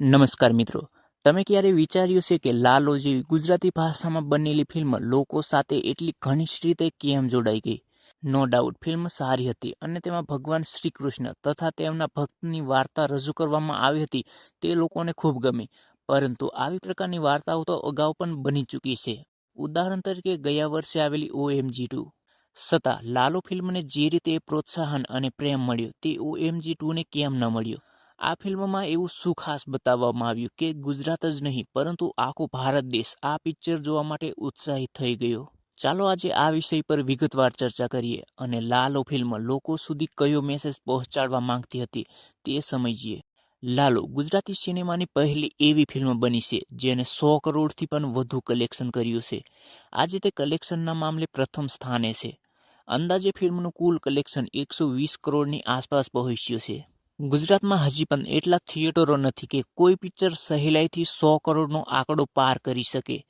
નમસ્કાર મિત્રો. તમે ક્યારે વિચાર્યું છે કે લાલો જેવી ગુજરાતી ભાષામાં બનેલી ફિલ્મ લોકો સાથે એટલી ઘનિષ્ઠ રીતે કેમ જોડાઈ ગઈ? નો ડાઉટ, ફિલ્મ સારી હતી અને તેમાં ભગવાન શ્રી કૃષ્ણ તથા તેમના ભક્તની વાર્તા રજૂ કરવામાં આવી હતી તે લોકોને ખૂબ ગમી. પરંતુ આવી પ્રકારની વાર્તાઓ તો અગાઉ પણ બની ચૂકી છે. ઉદાહરણ તરીકે ગયા વર્ષે આવેલી ઓએમજી ટુ. છતાં લાલો ફિલ્મને જે રીતે પ્રોત્સાહન અને પ્રેમ મળ્યો તે ઓએમજી ટુને કેમ ન મળ્યો? આ ફિલ્મમાં એવું શું ખાસ બતાવવામાં આવ્યું કે ગુજરાત જ નહીં, પરંતુ આખો ભારત દેશ આ પિક્ચર જોવા માટે ઉત્સાહિત થઈ ગયો. ચાલો આજે આ વિષય પર વિગતવાર ચર્ચા કરીએ અને લાલો ફિલ્મ લોકો સુધી કયો મેસેજ પહોંચાડવા માંગતી હતી તે સમજીએ. લાલો, ગુજરાતી સિનેમાની પહેલી એવી ફિલ્મ બની છે જેને સો કરોડથી પણ વધુ કલેક્શન કર્યું છે. આજે તે કલેક્શનના મામલે પ્રથમ સ્થાને છે. અંદાજે ફિલ્મનું કુલ કલેક્શન એકસો વીસ કરોડની આસપાસ પહોંચ્યું છે. ગુજરાતમાં હજી પણ એટલા થિયેટરો નથી કે કોઈ પિક્ચર સહેલાઈથી સો કરોડનો આંકડો પાર કરી શકે.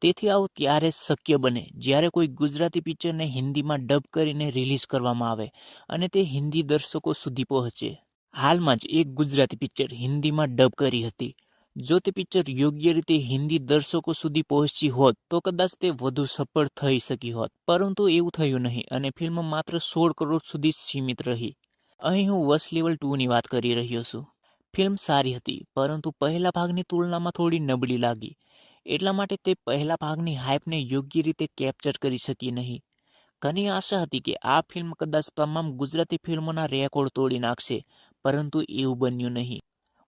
તેથી આવું ત્યારે શક્ય બને, જ્યારે કોઈ ગુજરાતી પિક્ચરને હિન્દીમાં ડબ કરીને રિલીઝ કરવામાં આવે અને તે હિન્દી દર્શકો સુધી પહોંચે. હાલમાં જ એક ગુજરાતી પિક્ચર હિન્દીમાં ડબ કરી હતી. જો તે પિક્ચર યોગ્ય રીતે હિન્દી દર્શકો સુધી પહોંચી હોત, તો કદાચ તે વધુ સફળ થઈ શકી હોત. પરંતુ એવું થયું નહીં અને ફિલ્મ માત્ર સોળ કરોડ સુધી સીમિત રહી. અહીં હું વસ લેવલ ટુની વાત કરી રહ્યો છું. ફિલ્મ સારી હતી, પરંતુ પહેલા ભાગની તુલનામાં થોડી નબળી લાગી. એટલા માટે તે પહેલા ભાગની હાઇપને યોગ્ય રીતે કેપ્ચર કરી શકી નહીં. ઘણી આશા હતી કે આ ફિલ્મ કદાચ તમામ ગુજરાતી ફિલ્મોના રેકોર્ડ તોડી નાખશે, પરંતુ એવું બન્યું નહીં.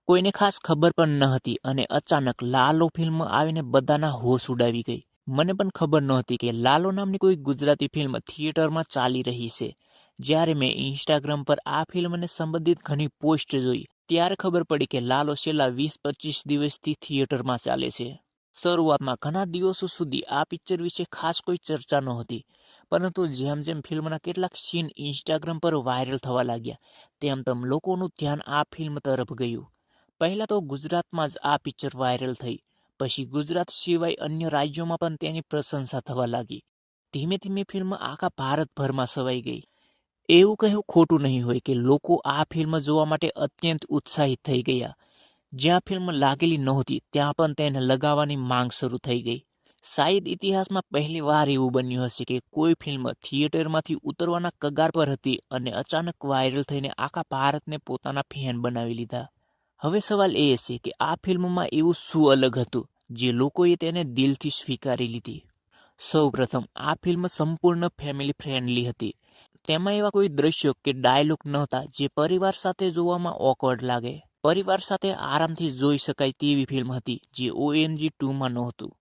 કોઈને ખાસ ખબર પણ ન હતી અને અચાનક લાલો ફિલ્મ આવીને બધાના હોશ ઉડાવી ગઈ. મને પણ ખબર નહોતી કે લાલો નામની કોઈ ગુજરાતી ફિલ્મ થિયેટરમાં ચાલી રહી છે. જ્યારે મેં ઇન્સ્ટાગ્રામ પર આ ફિલ્મને સંબંધિત ઘણી પોસ્ટ જોઈ, ત્યારે ખબર પડી કે લાલો છેલ્લા વીસ પચીસ દિવસથી થિયેટરમાં ચાલે છે. શરૂઆતમાં ઘણા દિવસો સુધી આ પિક્ચર વિશે ખાસ કોઈ ચર્ચા નહોતી, પરંતુ જેમ જેમ ફિલ્મના કેટલાક સીન ઇન્સ્ટાગ્રામ પર વાયરલ થવા લાગ્યા, તેમ તેમ લોકોનું ધ્યાન આ ફિલ્મ તરફ ગયું. પહેલાં તો ગુજરાતમાં જ આ પિક્ચર વાયરલ થઈ, પછી ગુજરાત સિવાય અન્ય રાજ્યોમાં પણ તેની પ્રશંસા થવા લાગી. ધીમે ધીમે ફિલ્મ આખા ભારતભરમાં સવાઈ ગઈ. એવું કહેવું ખોટું નહીં હોય કે લોકો આ ફિલ્મ જોવા માટે અત્યંત ઉત્સાહિત થઈ ગયા. જ્યાં ફિલ્મ લાગેલી નહોતી, ત્યાં પણ તેને લગાવવાની માંગ શરૂ થઈ ગઈ. શાયદ ઇતિહાસમાં પહેલી વાર એવું બન્યું હશે કે કોઈ ફિલ્મ થિયેટરમાંથી ઉતરવાના કગાર પર હતી અને અચાનક વાયરલ થઈને આખા ભારતને પોતાના ફેન બનાવી લીધા. હવે સવાલ એ છે કે આ ફિલ્મમાં એવું શું અલગ હતું, જે લોકોએ તેને દિલથી સ્વીકારી લીધી? સૌ પ્રથમ આ ફિલ્મ સંપૂર્ણ ફેમિલી ફ્રેન્ડલી હતી. તેમાં એવા કોઈ દ્રશ્યો કે ડાયલોગ નહોતા જે પરિવાર સાથે જોવામાં ઓકવર્ડ લાગે. પરિવાર સાથે આરામથી જોઈ શકાય તેવી ફિલ્મ હતી જે ઓએમજી ટુમાં નહોતું.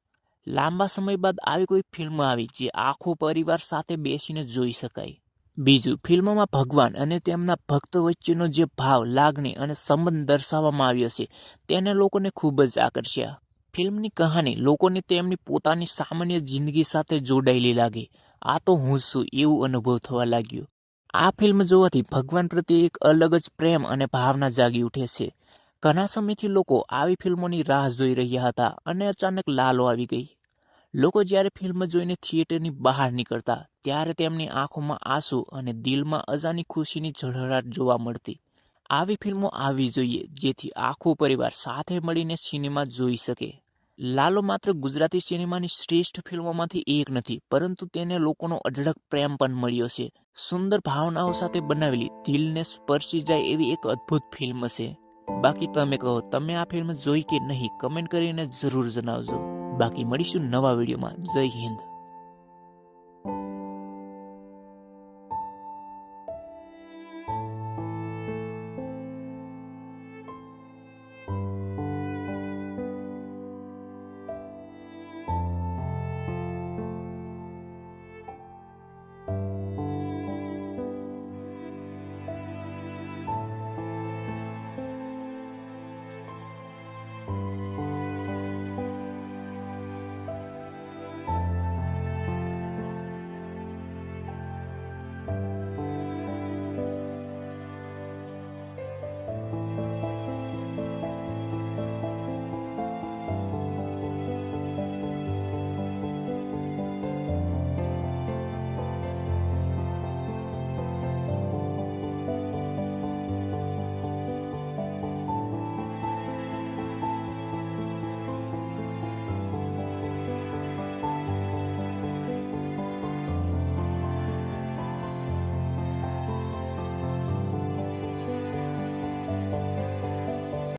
લાંબા સમય બાદ આવી કોઈ ફિલ્મ આવી જે આખો પરિવાર સાથે બેસીને જોઈ શકાય. બીજું, ફિલ્મમાં ભગવાન અને તેમના ભક્તો વચ્ચેનો જે ભાવ, લાગણી અને સંબંધ દર્શાવવામાં આવ્યો છે, તેને લોકોને ખૂબ જ આકર્ષ્યા. ફિલ્મની કહાની લોકોને તેમની પોતાની સામાન્ય જિંદગી સાથે જોડાયેલી લાગી. આ તો હું છું એવું અનુભવ થવા લાગ્યો. આ ફિલ્મ જોવાથી ભગવાન પ્રત્યે એક અલગ જ પ્રેમ અને ભાવના જાગી ઉઠે છે. ઘણા સમયથી લોકો આવી ફિલ્મોની રાહ જોઈ રહ્યા હતા અને અચાનક લાલો આવી ગઈ. લોકો જ્યારે ફિલ્મ જોઈને થિયેટરની બહાર નીકળતા, ત્યારે તેમની આંખોમાં આંસુ અને દિલમાં અજાની ખુશીની ઝળહળાટ જોવા મળતી. આવી ફિલ્મો આવવી જોઈએ, જેથી આખો પરિવાર સાથે મળીને સિનેમા જોઈ શકે. લાલો માત્ર ગુજરાતી સિનેમાની શ્રેષ્ઠ ફિલ્મોમાંથી એક નથી, પરંતુ તેને લોકોનો અઢળક પ્રેમ પણ મળ્યો છે. સુંદર ભાવનાઓ સાથે બનાવેલી દિલને સ્પર્શી જાય એવી એક અદ્ભુત ફિલ્મ છે. બાકી તમે કહો, તમે આ ફિલ્મ જોઈ કે નહીં, કમેન્ટ કરીને જરૂર જણાવજો. બાકી મળીશું નવા વિડીયોમાં. જય હિન્દ.